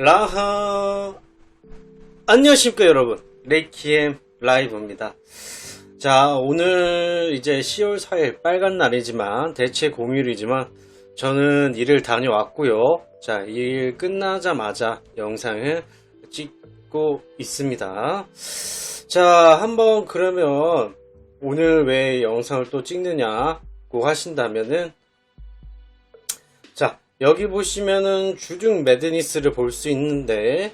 라하 안녕하십니까 여러분. 레이키엠 라이브입니다. 자 오늘 이제 10월 4일 빨간 날이지만 대체 공휴일이지만 저는 일을 다녀왔고요. 자 일 끝나자마자 영상을 찍고 있습니다. 자 한번 그러면 오늘 왜 영상을 또 찍느냐고 하신다면은 자, 여기 보시면은 주중 매드니스를 볼 수 있는데,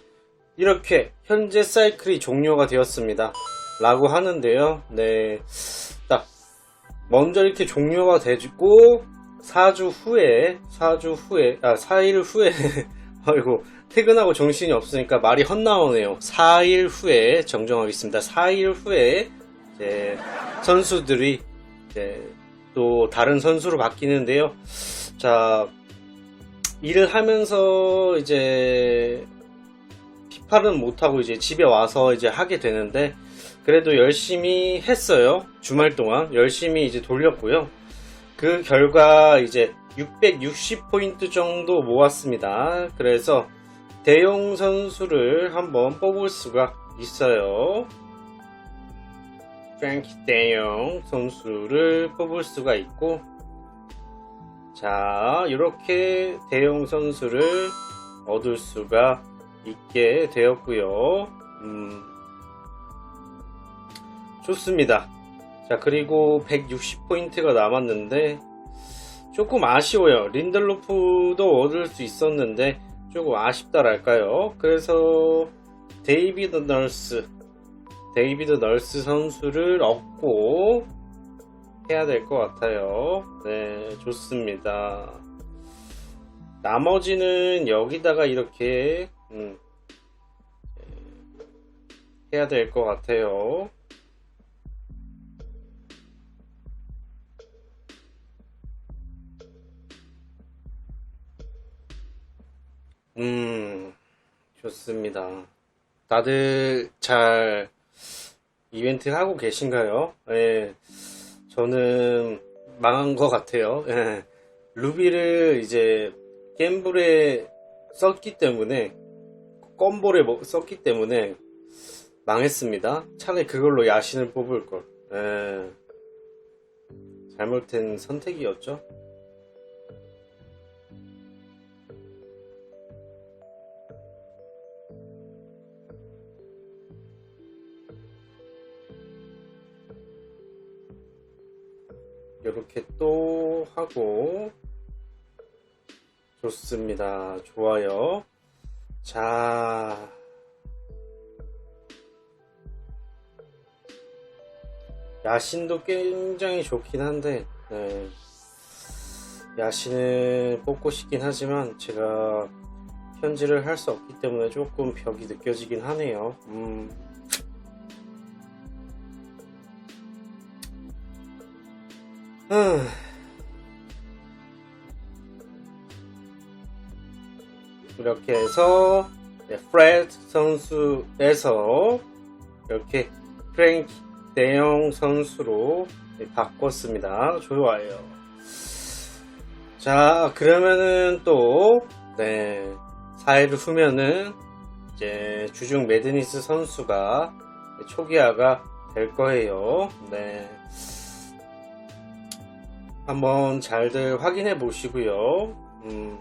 이렇게 현재 사이클이 종료가 되었습니다. 라고 하는데요. 네. 딱, 먼저 이렇게 종료가 되고, 4주 후에, 4주 후에, 아, 4일 후에, 아이고, 퇴근하고 정신이 없으니까 말이 헛나오네요. 4일 후에 정정하겠습니다. 4일 후에, 이제, 선수들이, 이제, 또 다른 선수로 바뀌는데요. 자, 일을 하면서 이제 피파는 못하고 이제 집에 와서 이제 하게 되는데 그래도 열심히 했어요. 주말 동안 열심히 이제 돌렸고요. 그 결과 이제 660포인트 정도 모았습니다. 그래서 대용 선수를 한번 뽑을 수가 있어요. 프랭키 대용 선수를 뽑을 수가 있고 자, 이렇게 대용 선수를 얻을 수가 있게 되었고요. 음, 좋습니다. 자, 그리고 160포인트가 남았는데 조금 아쉬워요. 린들로프도 얻을 수 있었는데 조금 아쉽다랄까요. 그래서 데이비드 널스, 데이비드 널스 선수를 얻고 해야 될 것 같아요. 네, 좋습니다. 나머지는 여기다가 이렇게 음, 해야 될 것 같아요. 음, 좋습니다. 다들 잘 이벤트 하고 계신가요? 네. 저는 망한 것 같아요. 예. 루비를 이제 갬블에 썼기 때문에 껌볼에 먹- 썼기 때문에 망했습니다. 차라리 그걸로 야신을 뽑을 걸. 예. 잘못된 선택이었죠. 이렇게 또 하고 좋습니다. 좋아요. 자, 야신도 굉장히 좋긴 한데 네. 야신을 뽑고 싶긴 하지만 제가 현질을 할 수 없기 때문에 조금 벽이 느껴지긴 하네요. 음. 음. 이렇게 해서 네, 프레드 선수에서 이렇게 프랭키 대형 선수로 네, 바꿨습니다. 좋아요. 자, 그러면은 또, 네, 4일 후면은 이제 주중 매드니스 선수가 초기화가 될 거예요. 네. 한번 잘들 확인해 보시고요. 음,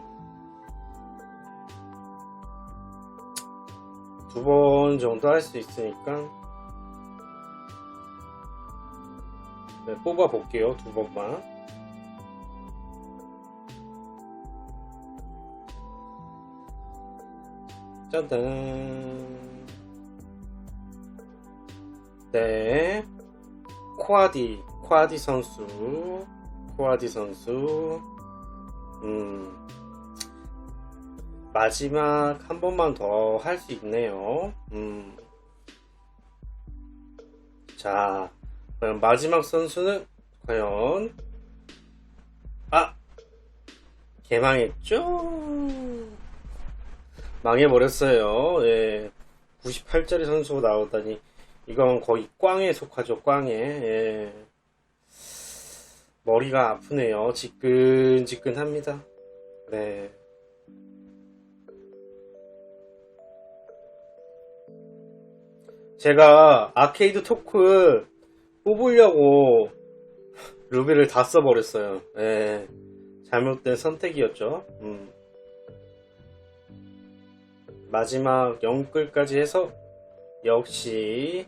두 번 정도 할 수 있으니까 네, 뽑아 볼게요. 두 번만. 짜잔. 네. 코아디, 코아디 선수. 코아디 선수. 음. 마지막 한 번만 더 할 수 있네요. 음. 자, 과연 마지막 선수는 과연 아 개망했죠? 망해버렸어요. 예. 98짜리 선수가 나오다니 이건 거의 꽝에 속하죠. 꽝에. 예. 머리가 아프네요. 지끈지끈합니다. 네. 제가 아케이드 토크 뽑으려고 루비를 다 써버렸어요. 예. 잘못된 선택이었죠. 음. 마지막 영끌까지 해서 역시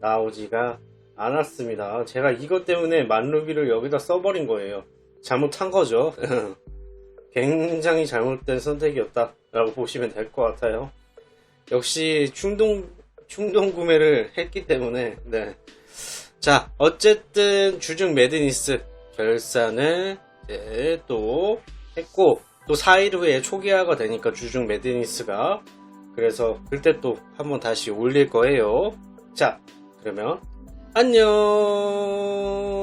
나오지가 않았습니다. 제가 이것 때문에 만루비를 여기다 써버린 거예요. 잘못한 거죠. 굉장히 잘못된 선택이었다라고 보시면 될 것 같아요. 역시 충동 충동 구매를 했기 때문에 네. 자 어쨌든 주중 매드니스 결산을 이제 또 했고 또 4일 후에 초기화가 되니까 주중 매드니스가 그래서 그때 또 한번 다시 올릴 거예요. 자 그러면 안녕.